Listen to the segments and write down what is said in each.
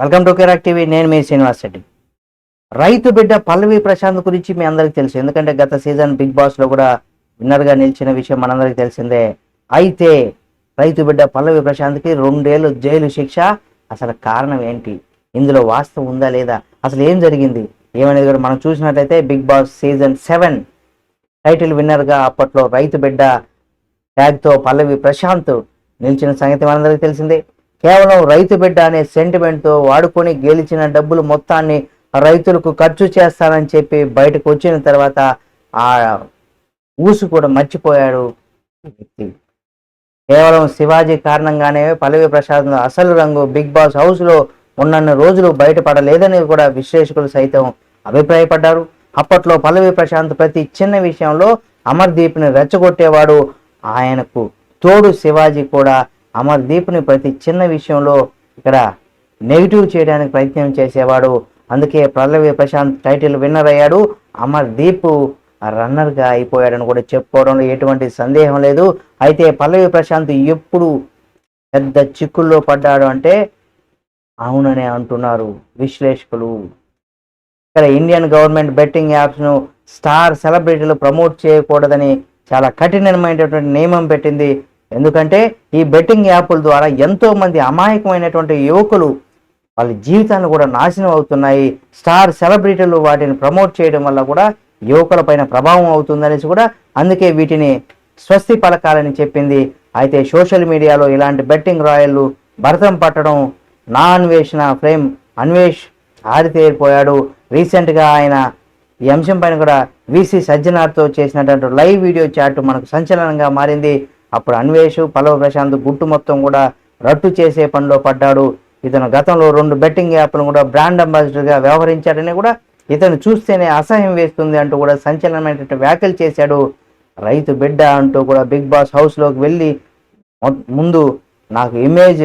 Welcome to కెరాక్ TV. నేను మీ శ్రీనివాస్ రెడ్డి. రైతు బిడ్డ పల్లవి ప్రశాంత్ గురించి మీ అందరికి తెలుసు. ఎందుకంటే గత సీజన్ బిగ్ బాస్లో కూడా విన్నర్గా నిలిచిన విషయం మనందరికి తెలిసిందే. అయితే రైతు బిడ్డ పల్లవి ప్రశాంత్కి రెండేళ్ళు జైలు శిక్ష. అసలు కారణం ఏంటి? ఇందులో వాస్తవం ఉందా లేదా? అసలు ఏం జరిగింది? ఏమనేది కూడా మనం చూసినట్లయితే Bigg Boss season seven title విన్నర్గా అప్పట్లో రైతు బిడ్డ ట్యాగ్తో పల్లవి ప్రశాంత్ నిలిచిన సంగతి మనందరికీ తెలిసిందే. కేవలం రైతు బిడ్డ అనే సెంటిమెంట్తో వాడుకొని గెలిచిన డబ్బులు మొత్తాన్ని రైతులకు ఖర్చు చేస్తానని చెప్పి బయటకు వచ్చిన తర్వాత ఆ ఊసు కూడా మర్చిపోయాడు వ్యక్తి. కేవలం శివాజీ కారణంగానే పల్లవి ప్రసాద్ అసలు రంగు బిగ్ బాస్ హౌస్లో ఉన్నన్ని రోజులు బయటపడలేదని కూడా విశ్లేషకులు సైతం అభిప్రాయపడ్డారు. అప్పట్లో పల్లవి ప్రశాంత్ ప్రతి చిన్న విషయంలో అమర్దీప్ని రెచ్చగొట్టేవాడు ఆయనకు తోడు శివాజీ కూడా అమర్దీప్ని ప్రతి చిన్న విషయంలో ఇక్కడ నెగిటివ్ చేయడానికి ప్రయత్నం చేసేవాడు. అందుకే పల్లవి ప్రశాంత్ టైటిల్ విన్నర్ అయ్యాడు. అమర్దీప్ రన్నర్గా అయిపోయాడని కూడా చెప్పుకోవడంలో ఎటువంటి సందేహం లేదు. అయితే పల్లవి ప్రశాంత్ ఎప్పుడు పెద్ద చిక్కుల్లో పడ్డాడు అంటే అవుననే అంటున్నారు విశ్లేషకులు. ఇక్కడ ఇండియన్ గవర్నమెంట్ బెట్టింగ్ యాప్స్ను స్టార్ సెలబ్రిటీలు ప్రమోట్ చేయకూడదని చాలా కఠినమైనటువంటి నియమం పెట్టింది. ఎందుకంటే ఈ బెట్టింగ్ యాప్ల ద్వారా ఎంతో మంది అమాయకమైనటువంటి యువకులు వాళ్ళ జీవితాలు కూడా నాశనం అవుతున్నాయి. స్టార్ సెలబ్రిటీలు వాటిని ప్రమోట్ చేయడం వల్ల కూడా యువకుల పైన ప్రభావం అవుతుందనేసి కూడా అందుకే వీటిని స్వస్తి పలకాలని చెప్పింది. అయితే సోషల్ మీడియాలో ఇలాంటి బెట్టింగ్ రాయళ్ళు భరతం పట్టడం నా అన్వేషణ ఫ్రేమ్ అన్వేష్ ఆరితేరిపోయాడు. రీసెంట్గా ఆయన ఈ అంశం పైన కూడా విసి సజ్జనార్తో చేసినటువంటి లైవ్ వీడియో చాట్ మనకు సంచలనంగా మారింది. అప్పుడు అన్వేష్ పల్లవ ప్రశాంత్ గుట్టు మొత్తం కూడా రట్టు చేసే పనిలో పడ్డాడు. ఇతను గతంలో రెండు బెట్టింగ్ యాప్లను కూడా బ్రాండ్ అంబాసిడర్గా వ్యవహరించాడని కూడా ఇతను చూస్తేనే అసహ్యం వేస్తుంది అంటూ కూడా సంచలనమైనటువంటి వ్యాఖ్యలు చేశాడు. రైతు బిడ్డ అంటూ కూడా బిగ్ బాస్ హౌస్లోకి వెళ్ళి ముందు నాకు ఇమేజ్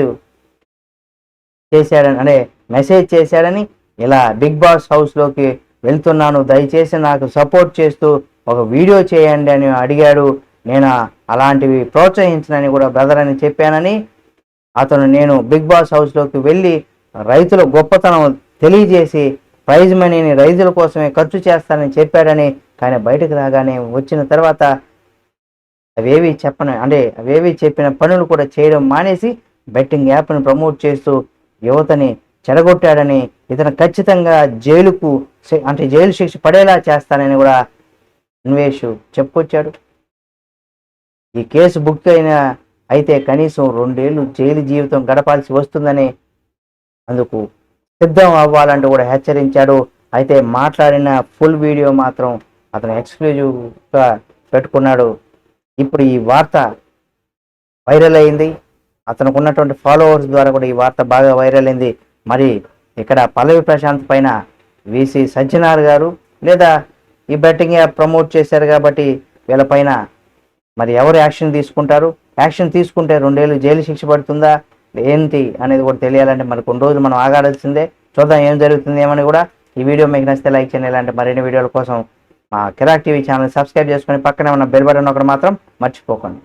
చేశాడని అనే మెసేజ్ చేశాడని ఇలా బిగ్ బాస్ హౌస్లోకి వెళ్తున్నాను. దయచేసి నాకు సపోర్ట్ చేస్తూ ఒక వీడియో చేయండి అని అడిగాడు. నేను అలాంటివి ప్రోత్సహించనని కూడా బ్రదర్ అని చెప్పానని అతను నేను బిగ్ బాస్ హౌస్లోకి వెళ్ళి రైతుల గొప్పతనం తెలియజేసి ప్రైజ్ మనీని రైతుల కోసమే ఖర్చు చేస్తానని చెప్పాడని కానీ బయటకు రాగానే వచ్చిన తర్వాత అవేవి చెప్పని అంటే అవేవి చెప్పిన పనులు కూడా చేయడం మానేసి బెట్టింగ్ యాప్ను ప్రమోట్ చేస్తూ యువతని చెడగొట్టాడని ఇతను ఖచ్చితంగా జైలుకు అంటే జైలు శిక్ష పడేలా చేస్తానని కూడా అన్వేష్ చెప్పుకొచ్చాడు. ఈ కేసు బుక్ అయిన అయితే కనీసం రెండేళ్ళు జైలు జీవితం గడపాల్సి వస్తుందని అందుకు సిద్ధం అవ్వాలంటూ కూడా హెచ్చరించాడు. అయితే మాట్లాడిన ఫుల్ వీడియో మాత్రం అతను ఎక్స్క్లూజివ్గా పెట్టుకున్నాడు. ఇప్పుడు ఈ వార్త వైరల్ అయింది. అతనికి ఉన్నటువంటి ఫాలోవర్స్ ద్వారా కూడా ఈ వార్త బాగా వైరల్ అయింది. మరి ఇక్కడ పల్లవి ప్రశాంత్ పైన విసి సజ్జనార్ గారు లేదా ఈ బెట్టింగ్ యాప్ ప్రమోట్ చేశారు కాబట్టి వీళ్ళపైన మరి ఎవరు యాక్షన్ తీసుకుంటారు? యాక్షన్ తీసుకుంటే రెండేళ్ళు జైలు శిక్ష పడుతుందా? ఏంటి అనేది కూడా తెలియాలంటే మరి కొన్ని రోజులు మనం ఆగాడాల్సిందే చూద్దాం ఏం జరుగుతుంది ఏమని కూడా. ఈ వీడియో మీకు నచ్చితే లైక్ చేయండి. ఇలాంటి మరిన్ని వీడియోల కోసం మా కిరాక్ టీవీ ఛానల్ సబ్స్క్రైబ్ చేసుకొని పక్కనే ఉన్న బెల్ బటన్ ఒకటి మాత్రం మర్చిపోకండి.